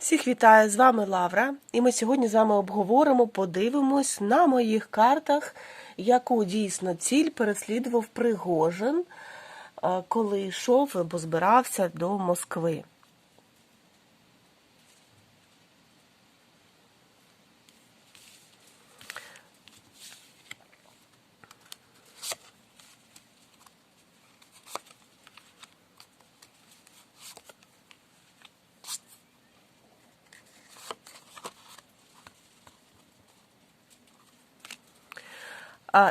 Всіх вітаю, з вами Лавра, і ми сьогодні з вами обговоримо, подивимось на моїх картах, яку дійсно ціль переслідував Пригожин, е, коли йшов або збирався до Москви.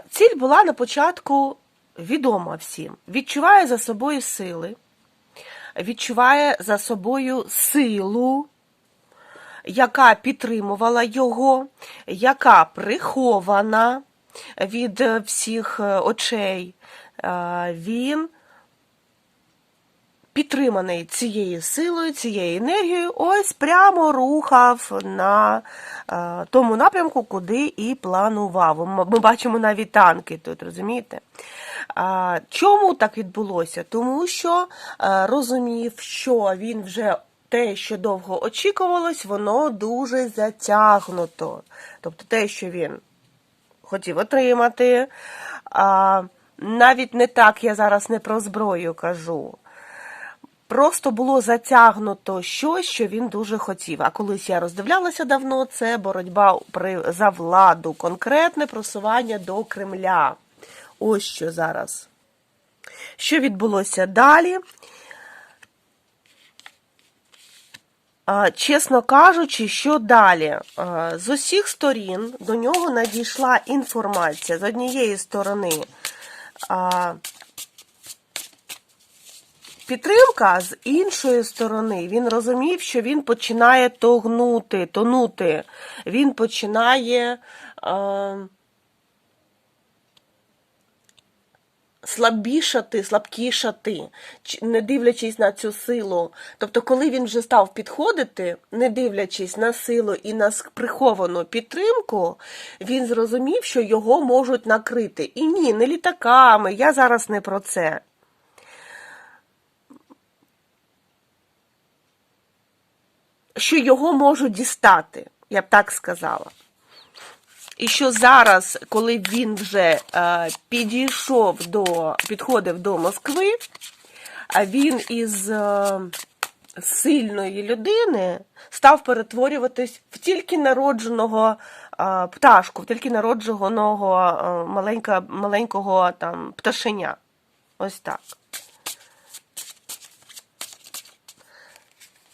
Ціль була на початку відома всім. Відчуває за собою сили, відчуває за собою силу, яка підтримувала його, яка прихована від всіх е, очей. Е, Він підтриманий цією силою, цією енергією, ось прямо рухав на е, тому напрямку, куди і планував. Ми бачимо навіть танки тут, розумієте? Чому так відбулося? Тому що е, розумів, що він вже те, що довго очікувалось, воно дуже затягнуто. Тобто те, що він хотів отримати. А, навіть не так я зараз не про зброю кажу. Просто було затягнуто щось, що він дуже хотів. А колись я роздивлялася давно, це боротьба за владу, конкретне просування до Кремля. Ось що зараз. Що відбулося далі? Чесно кажучи, що далі? З усіх сторін до нього надійшла інформація з однієї сторони. Підтримка з іншої сторони. Він розумів, що він починає тогнути, тонути. Він починає е, слабішати, слабкішати, не дивлячись на цю силу. Тобто, коли він вже став підходити, не дивлячись на силу і на приховану підтримку, він зрозумів, що його можуть накрити. І ні, не літаками. Я зараз не про це. Що його можуть дістати, я б так сказала. І що зараз, коли він вже е, підійшов до, підходив до Москви, він із е, сильної людини став перетворюватись в тільки народженого е, пташку, в тільки народженого маленька, маленького там пташеня. Ось так.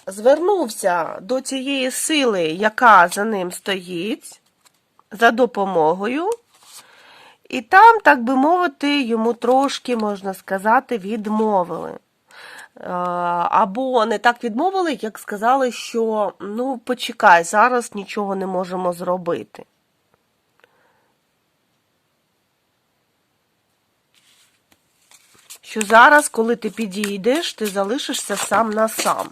Звернувся до цієї сили, яка за ним стоїть, за допомогою, і там, так би мовити, йому трошки, можна сказати, відмовили. Е, Або не так відмовили, як сказали, що ну, почекай, зараз нічого не можемо зробити. Що зараз, коли ти підійдеш, ти залишишся сам на сам.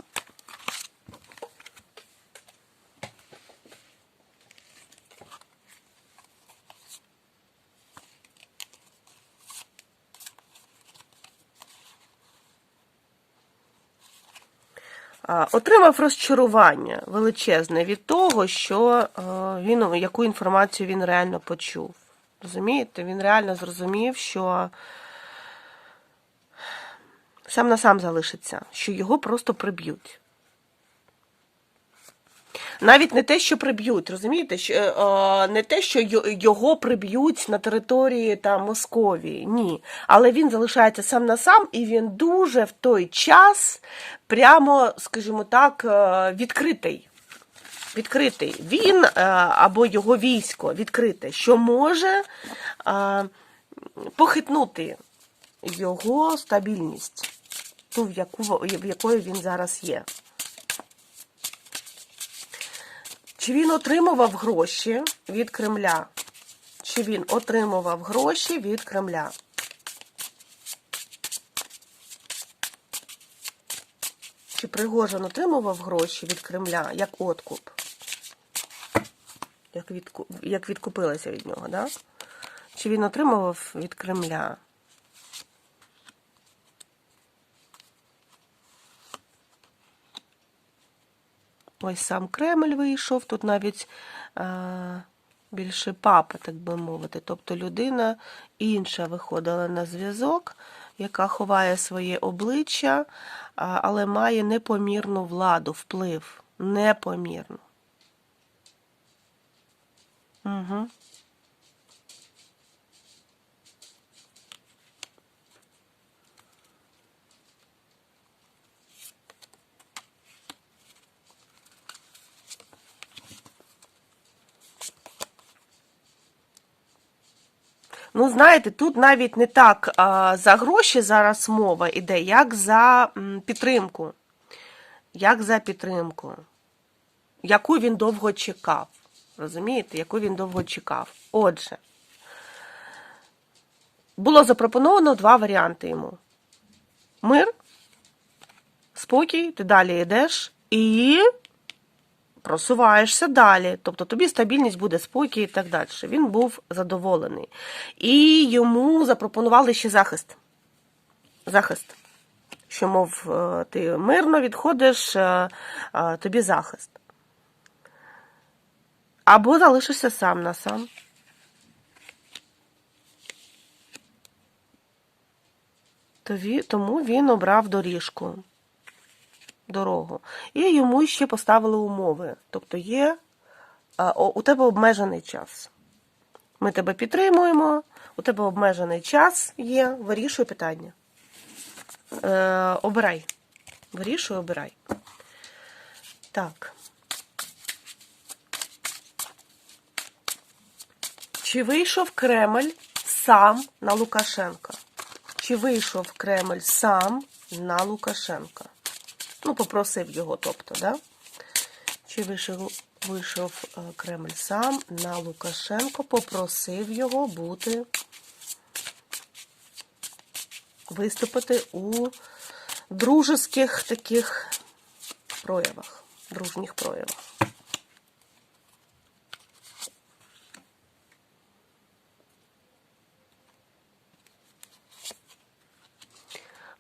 Отримав розчарування величезне від того, що е, він яку інформацію він реально почув. Розумієте? Він реально зрозумів, що сам на сам залишиться, що його просто приб'ють. Навіть не те, що приб'ють, розумієте? Е, не те, що його приб'ють на території там, Московії. Ні. Але він залишається сам на сам, і він дуже в той час прямо, скажімо так, е, відкритий. Відкритий. Він е, або його військо відкрите, що може е, похитнути його стабільність, ту, в якої він зараз є. Чи він отримував гроші від Кремля? Чи він отримував гроші від Кремля? Чи Пригожин отримував гроші від Кремля як откуп? Як, відку... як відкупилася від нього, да? Чи він отримував від Кремля? Ось сам Кремль вийшов, тут навіть е, більше папа, так би мовити. Тобто людина інша виходила на зв'язок, яка ховає своє обличчя, а, але має непомірну владу, вплив. Непомірну. Угу. Ну, знаєте, тут навіть не так за гроші зараз мова іде, як за підтримку. Як за підтримку, яку він довго чекав. Розумієте, яку він довго чекав. Отже, було запропоновано два варіанти йому: мир, спокій, ти далі йдеш і просуваєшся далі. Тобто тобі стабільність буде спокій і так далі. Він був задоволений. І йому запропонували ще захист. Захист. Що, мов, е, ти мирно відходиш, е, е, тобі захист. Або залишишся сам на сам. Тому він обрав доріжку, дорогу. І йому ще поставили умови. Тобто є у тебе обмежений час. Ми тебе підтримуємо, у тебе обмежений час є, вирішуй питання. Е, обирай. Вирішуй, обирай. Так. Чи вийшов Кремль сам на Лукашенка? Чи вийшов Кремль сам на Лукашенка? Ну, попросив його, тобто, да? Чи вийшов, вийшов е, Кремль сам на Лукашенко, попросив його бути, виступити у дружеських таких проявах, дружніх проявах.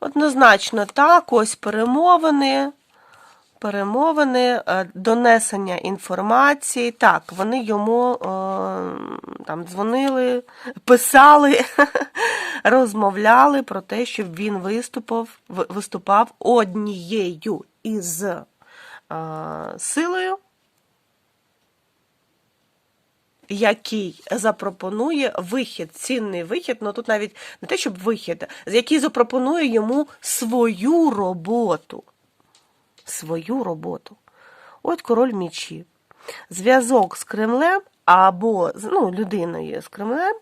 Однозначно, так, ось перемовини, перемовини, е, донесення інформації. Так, вони йому е, там дзвонили, писали, розмовляли про те, щоб він виступав, виступав однією із е, силою, який запропонує вихід, цінний вихід, ну тут навіть не те, щоб вихід, який запропонує йому свою роботу. Свою роботу. От король мічів. Зв'язок з Кремлем або ну, людиною з Кремлем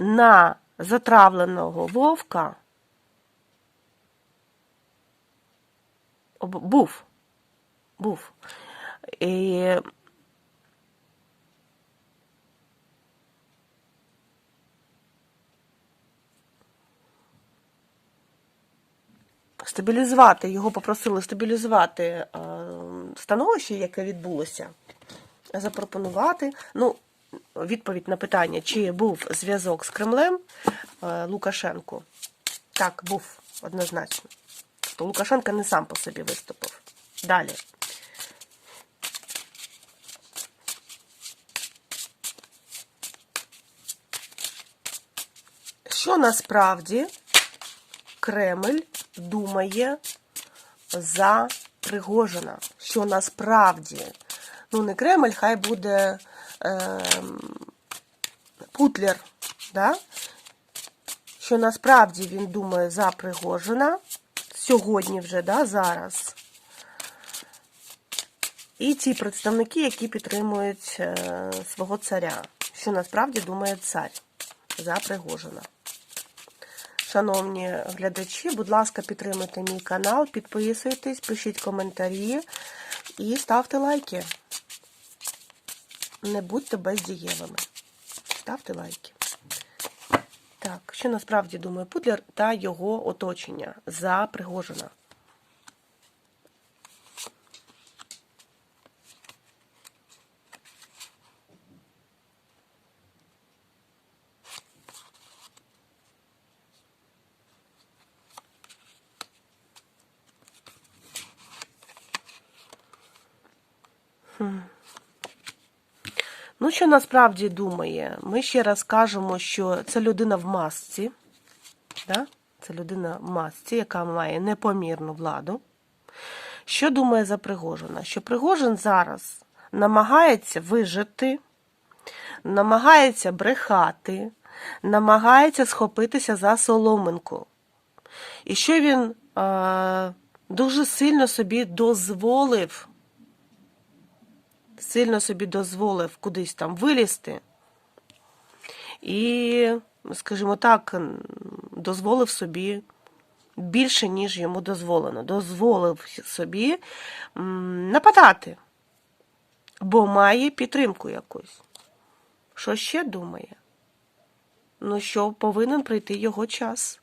на затравленого вовка був. Був. І стабілізувати, його попросили стабілізувати е, становище, яке відбулося, запропонувати. Ну, відповідь на питання, чи був зв'язок з Кремлем е, Лукашенко. Так, був однозначно. То Лукашенко не сам по собі виступив. Далі. Що насправді Кремль думає за Пригожина? Що насправді? Ну, не Кремль, хай буде е, Путлер, да? що насправді він думає за Пригожина сьогодні вже, да, зараз. І ті представники, які підтримують е, свого царя, що насправді думає цар за Пригожина. Шановні глядачі, будь ласка, підтримайте мій канал, підписуйтесь, пишіть коментарі і ставте лайки. Не будьте бездієвими. Ставте лайки. Так, що насправді думає Путлер та його оточення за Пригожина? Ну, що насправді думає? Ми ще раз кажемо, що це людина в масці. Да? Це людина в масці, яка має непомірну владу. Що думає за Пригожина? Що Пригожин зараз намагається вижити, намагається брехати, намагається схопитися за соломинку. І що він е, дуже сильно собі дозволив, сильно собі дозволив кудись там вилізти. І, скажімо так, дозволив собі більше, ніж йому дозволено. Дозволив собі нападати, бо має підтримку якусь. Що ще думає? Ну, що повинен прийти його час.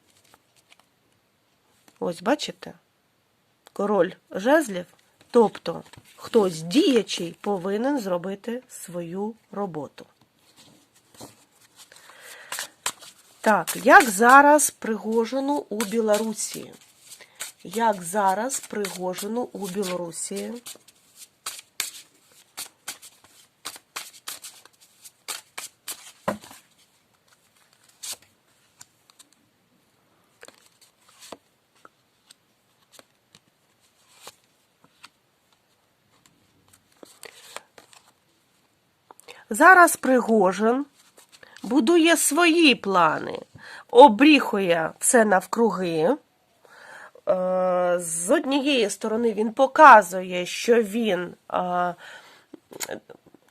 Ось бачите? Король жезлів. Тобто, хтось діячий повинен зробити свою роботу. Так, як зараз Пригожину у Білорусі? Як зараз Пригожину у Білорусі? Зараз Пригожин будує свої плани, обріхує все навкруги. Е, З однієї сторони він показує, що він е,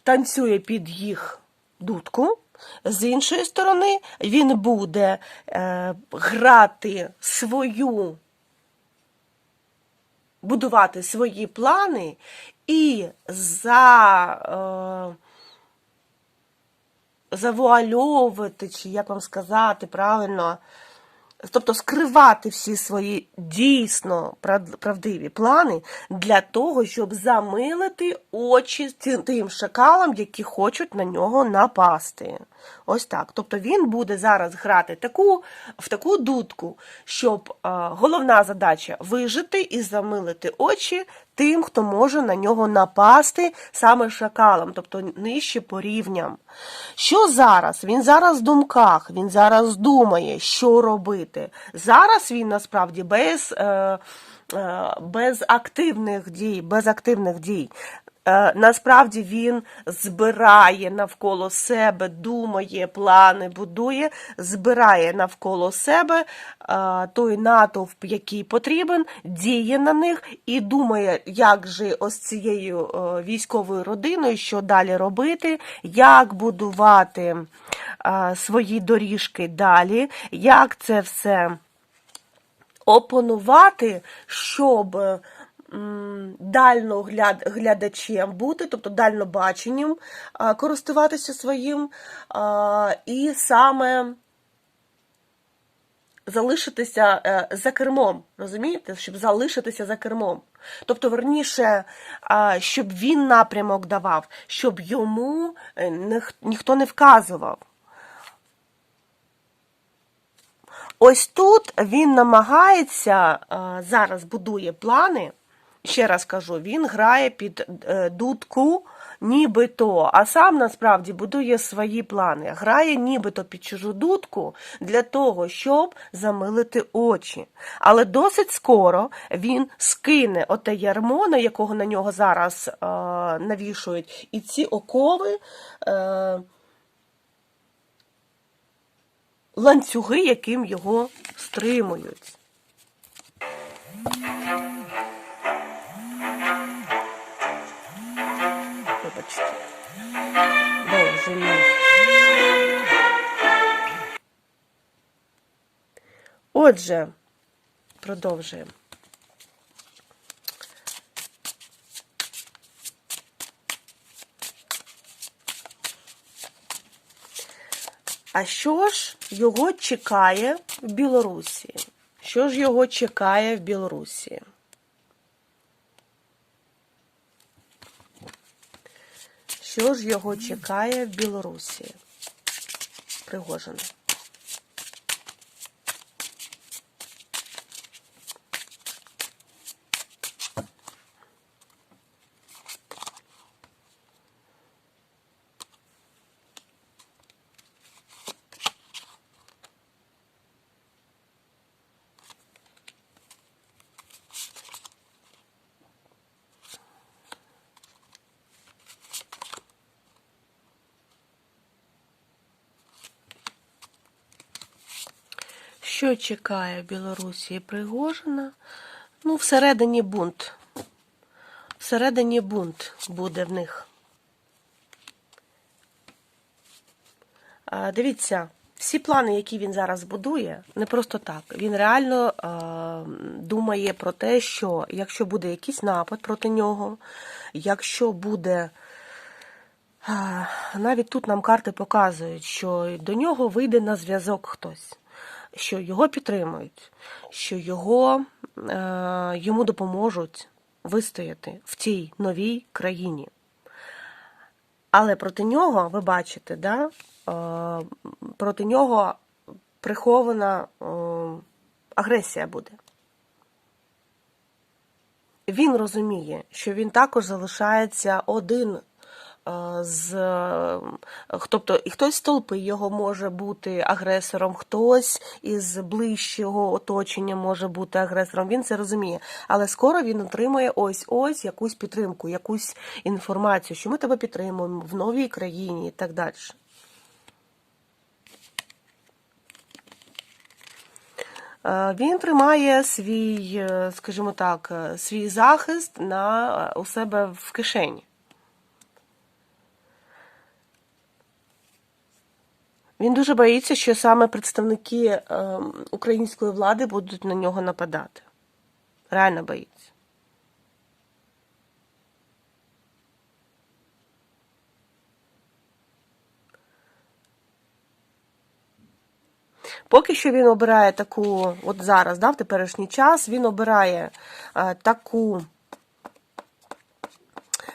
танцює під їх дудку. З іншої сторони, він буде е, грати свою, будувати свої плани і за. Завуальовувати, чи як вам сказати правильно, тобто скривати всі свої дійсно правдиві плани для того, щоб замилити очі тим- шакалам, які хочуть на нього напасти. Ось так. Тобто він буде зараз грати таку, в таку дудку, щоб е, головна задача вижити і замилити очі тим, хто може на нього напасти саме шакалам, тобто нижче по рівням. Що зараз? Він зараз в думках, він зараз думає, що робити. Зараз він насправді без. Е, е, без активних дій, без активних дій. Е, Насправді він збирає навколо себе, думає, плани будує, збирає навколо себе е, той натовп, який потрібен, діє на них і думає, як же ось цією е, військовою родиною, що далі робити, як будувати свої доріжки далі, як це все опанувати, щоб дальноглядачем бути, тобто дальнобаченням користуватися своїм, і саме залишитися е, за кермом, розумієте? Щоб залишитися за кермом. Тобто, верніше, щоб він напрямок давав, щоб йому е, ніх- ніхто не вказував. Ось тут він намагається, зараз будує плани. Ще раз кажу, він грає під е, дудку нібито, а сам насправді будує свої плани. Грає нібито під чужу дудку для того, щоб замилити очі. Але досить скоро він скине оте ярмо, на якого на нього зараз е, навішують, і ці окови. Е, ланцюги, яким його стримують. Отже, продовжуємо. А що ж його чекає в Білорусі? Що ж його чекає в Білорусі? Що ж його чекає в Білорусі? Пригожина. Що чекає в Білорусі Пригожина? Ну, всередині бунт. Всередині бунт буде в них. Дивіться, всі плани, які він зараз будує, не просто так. Він реально думає про те, що якщо буде якийсь напад проти нього, якщо буде. Навіть тут нам карти показують, що до нього вийде на зв'язок хтось, що його підтримують, що його, е, йому допоможуть вистояти в цій новій країні. Але проти нього, ви бачите, да, е, проти нього прихована е, агресія буде. Він розуміє, що він також залишається один з е, тобто і хтось з толпи його може бути агресором, хтось із ближчого оточення може бути агресором. Він це розуміє. Але скоро він отримає ось ось якусь підтримку, якусь інформацію, що ми тебе підтримуємо в новій країні і так далі. Е, Він тримає свій, е, скажімо так, е, свій захист на, е, у себе в кишені. Він дуже боїться, що саме представники е, української влади будуть на нього нападати. Реально боїться. Поки що він обирає таку, от зараз, да, в теперішній час, він обирає е, таку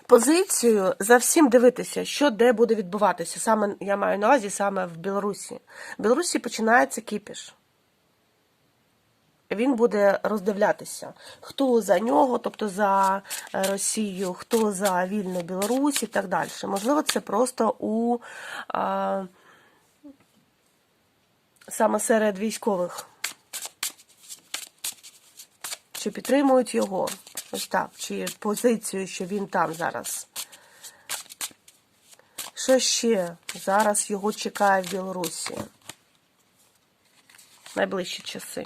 позицію за всім дивитися, що де буде відбуватися. Саме я маю на увазі саме в Білорусі. В Білорусі починається кіпіш. Він буде роздивлятися, хто за нього, тобто за е, Росію, хто за вільну Білорусь і так далі. Можливо, це просто у а, саме серед військових, чи підтримують його, ось так, чи позицію, що він там зараз. Що ще зараз його чекає в Білорусі? Найближчі часи.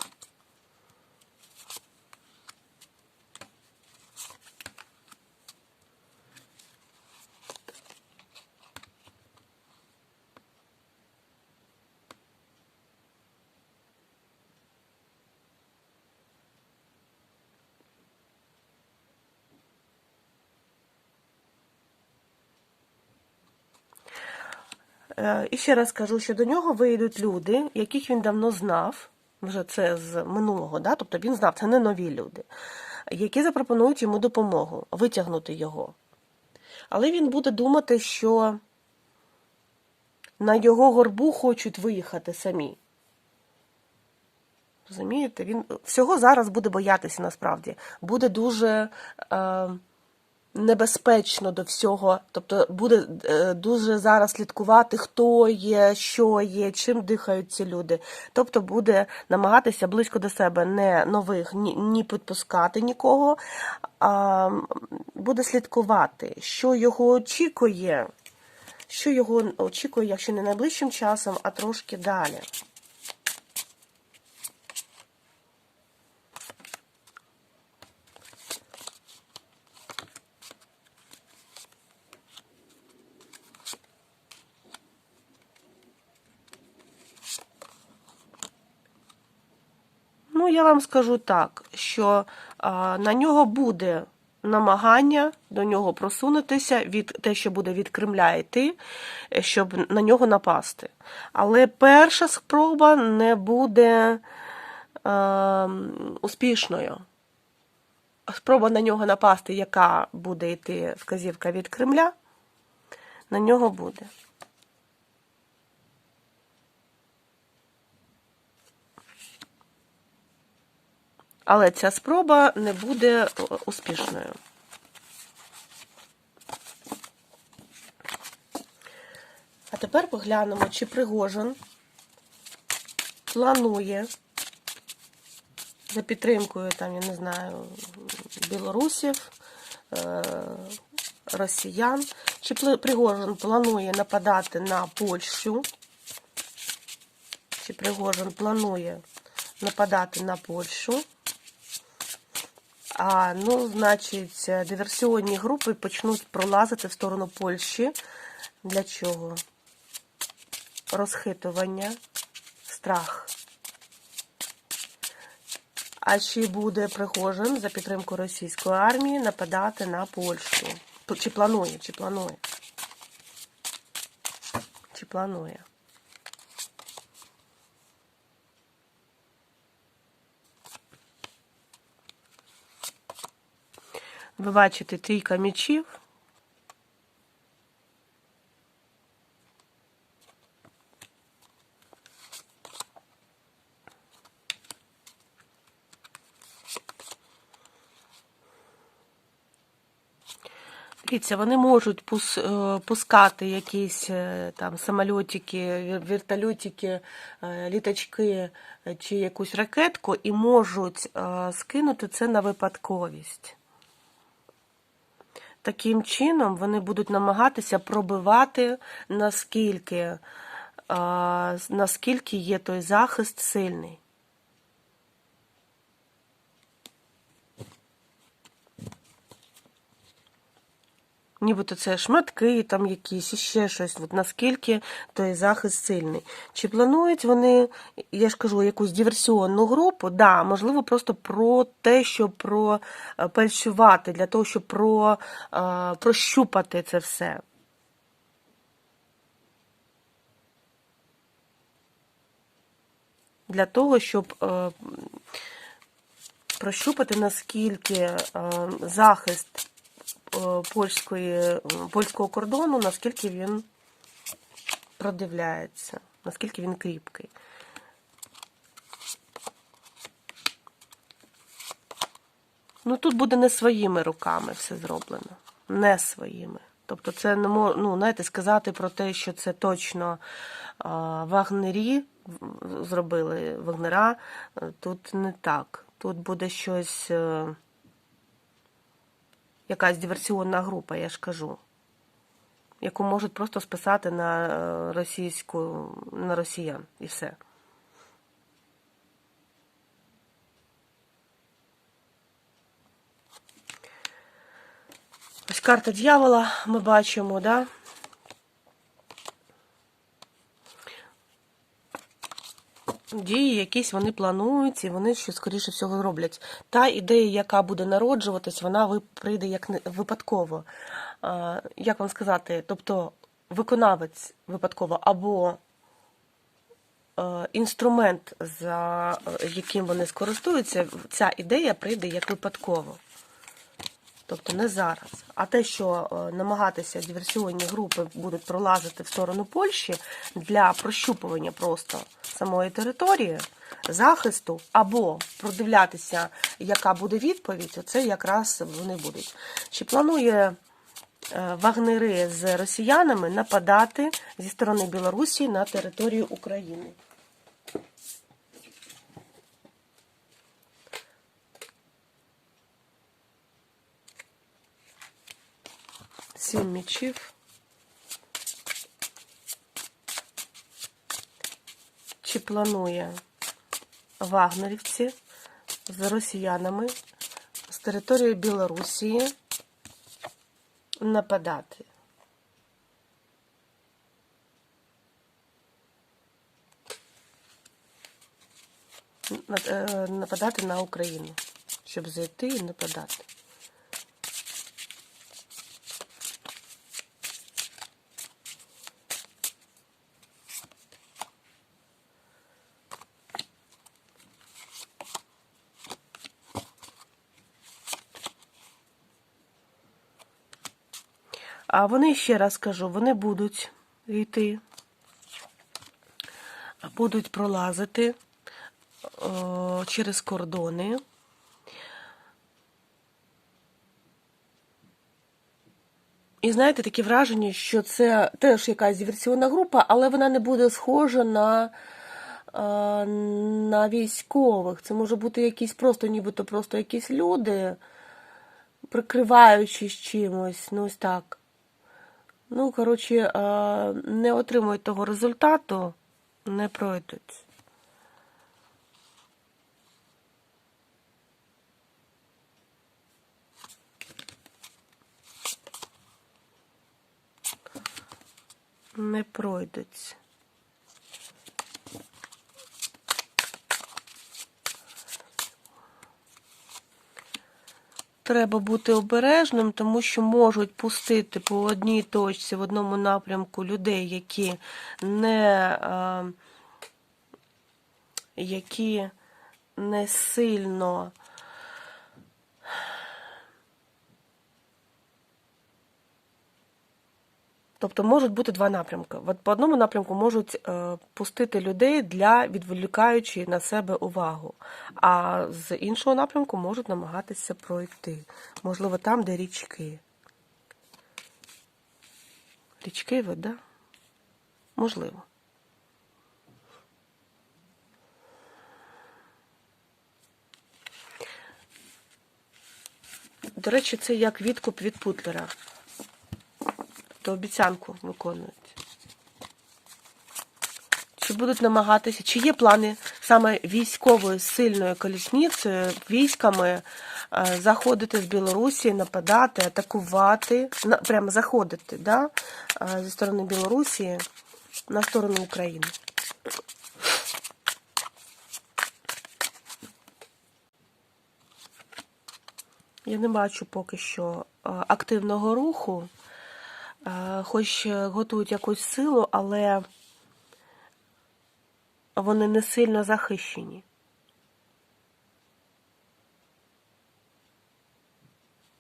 І ще раз кажу, що до нього вийдуть люди, яких він давно знав, вже це з минулого, да? тобто він знав, це не нові люди, які запропонують йому допомогу, витягнути його. Але він буде думати, що на його горбу хочуть виїхати самі. Розумієте? Він всього зараз буде боятися насправді. Буде дуже. Е, небезпечно до всього, тобто буде е, дуже зараз слідкувати, хто є, що є, чим дихають ці люди. Тобто буде намагатися близько до себе не нових ні, ні підпускати нікого, а буде слідкувати, що його очікує, що його очікує, якщо не найближчим часом, а трошки далі. Ну, я вам скажу так, що а, на нього буде намагання до нього просунутися від те, що буде від Кремля йти, е, щоб на нього напасти. Але перша спроба не буде е, успішною. Спроба на нього напасти, яка буде йти вказівка від Кремля, на нього буде. Але ця спроба не буде е, успішною. А тепер поглянемо, чи Пригожин планує за підтримкою, там, я не знаю, білорусів, е, росіян, чи Пригожин планує нападати на Польщу, чи Пригожин планує нападати на Польщу. А, ну, значить, диверсіонні групи почнуть пролазити в сторону Польщі. Для чого? Розхитування, страх. А чи буде Пригожин за підтримку російської армії нападати на Польщу? Чи планує? Чи планує? Чи планує? Ви бачите трійка мечів. Дивіться, вони можуть е, пускати якісь е, там самольотики, вертольотики, е, літачки чи якусь ракетку і можуть скинути це на випадковість. Таким чином вони будуть намагатися пробивати, наскільки, наскільки є той захист сильний. Нібито це шматки, там якісь, ще щось. От наскільки той захист сильний. Чи планують вони, я ж кажу, якусь диверсіонну групу? Да, можливо, просто про те, щоб пропельшувати, для того, щоб про, е, прощупати це все. Для того, щоб е, прощупати, наскільки е, захист е, польської, польського кордону, наскільки він продивляється, наскільки він кріпкий. Ну тут буде не своїми руками все зроблено. Не своїми. Тобто, це не мо- ну, знаєте, сказати про те, що це точно а, вагнері зробили вагнера, е, тут не так. Тут буде щось, е, якась диверсіонна група, я ж кажу, яку можуть просто списати на е, російську, на росіян і все. Ось карта дьявола ми бачимо, да? Дії якісь вони планують, і вони що скоріше всього роблять. Та ідея, яка буде народжуватись, вона прийде як випадково. Як вам сказати? Тобто виконавець випадково або е, інструмент, за е, яким вони скористуються, ця ідея прийде як випадково. Тобто не зараз. А те, що е, намагатися диверсіонні групи будуть пролазити в сторону Польщі для прощупування просто самої території, захисту, або продивлятися, яка буде відповідь, оце якраз вони будуть. Чи планує е, вагнери з росіянами нападати зі сторони Білорусі на територію України? Сім мічів. Чи планує вагнерівці з росіянами з території Білорусі нападати? Е, Нападати на Україну, щоб зайти і нападати. А вони, ще раз кажу, вони будуть йти, будуть пролазити о, через кордони. І знаєте, таке враження, що це теж якась диверсіонна група, але вона не буде схожа на, е, на військових. Це може бути якісь просто, нібито просто якісь люди, прикриваючись чимось, ну ось так. Ну, коротше, не отримують того результату, не пройдуть. Не пройдуть. Треба бути обережним, тому що можуть пустити по одній точці в одному напрямку людей, які не, е, які не сильно Тобто можуть бути два напрямки. От по одному напрямку можуть е, пустити людей для відволікаючої на себе увагу, а з іншого напрямку можуть намагатися пройти. Можливо, там, де річки. Річки, вода? Можливо. До речі, це як відкуп від Путлера то обіцянку виконують. Чи будуть намагатися, чи є плани саме військовою сильною колісницею, військами е, заходити з Білорусі, нападати, атакувати, прямо заходити да, е, зі сторони Білорусі на сторону України? Я не бачу поки що е, активного руху. Е, хоч готують якусь силу, але вони не сильно захищені.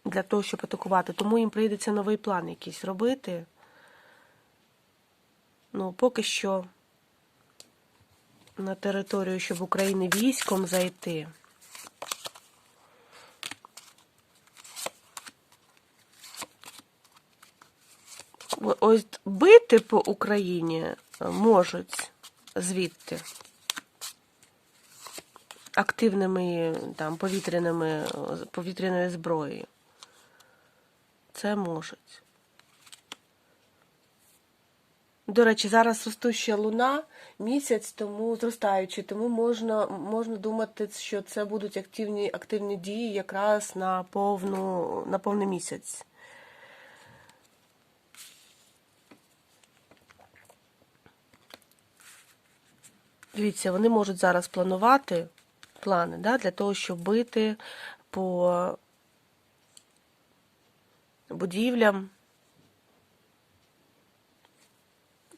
Для того, щоб атакувати. Тому їм прийдеться новий план якийсь робити. Ну, поки що на територію, щоб України військом зайти. Ось бити по Україні можуть звідти активними там повітряними повітряною зброєю. Це можуть. До речі, зараз ростуща луна місяць, тому зростаючи, тому можна можна думати, що це будуть активні активні дії якраз на повну на повний місяць. Дивіться, вони можуть зараз планувати плани да, для того, щоб бити по будівлям.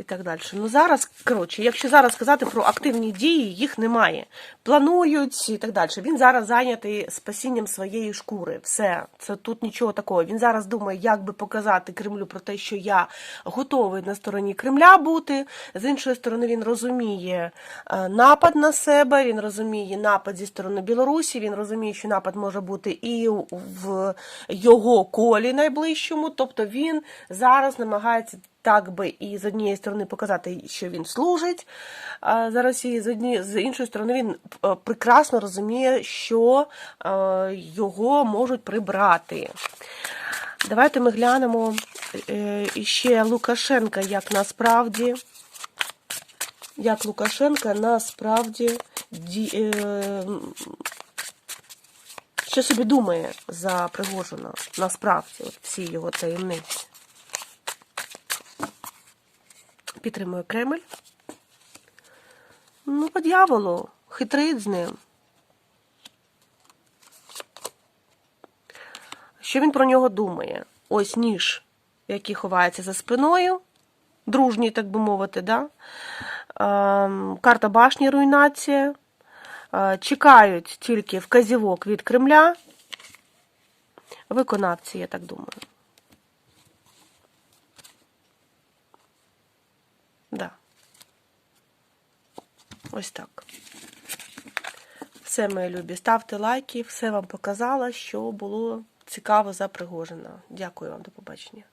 І так далі. Ну зараз, коротше, якщо зараз сказати про активні дії, їх немає. Планують і так далі. Він зараз зайнятий спасінням своєї шкури. Все, це тут нічого такого. Він зараз думає, як би показати Кремлю про те, що я готовий на стороні Кремля бути. З іншої сторони, він розуміє е, напад на себе, він розуміє напад зі сторони Білорусі, він розуміє, що напад може бути і в його колі найближчому. Тобто він зараз намагається так би і з однієї сторони показати, що він служить за Росію, з однієї з іншої сторони, він е, прекрасно розуміє, що е, його можуть прибрати. Давайте ми глянемо е, ще Лукашенка, як насправді, як Лукашенка насправді що собі думає за Пригожина, насправді, от всі його таємниці. Підтримує Кремль. Ну, по дьяволу, хитрить з ним. Що він про нього думає? Ось ніж, який ховається за спиною, дружній, так би мовити, да? Ем, карта башні руйнація. Е, чекають тільки вказівок від Кремля. Виконавці, я так думаю. Да. Ось так. Все, мої любі. Ставте лайки, все вам показала, що було цікаво за Пригожина. Дякую вам, до побачення.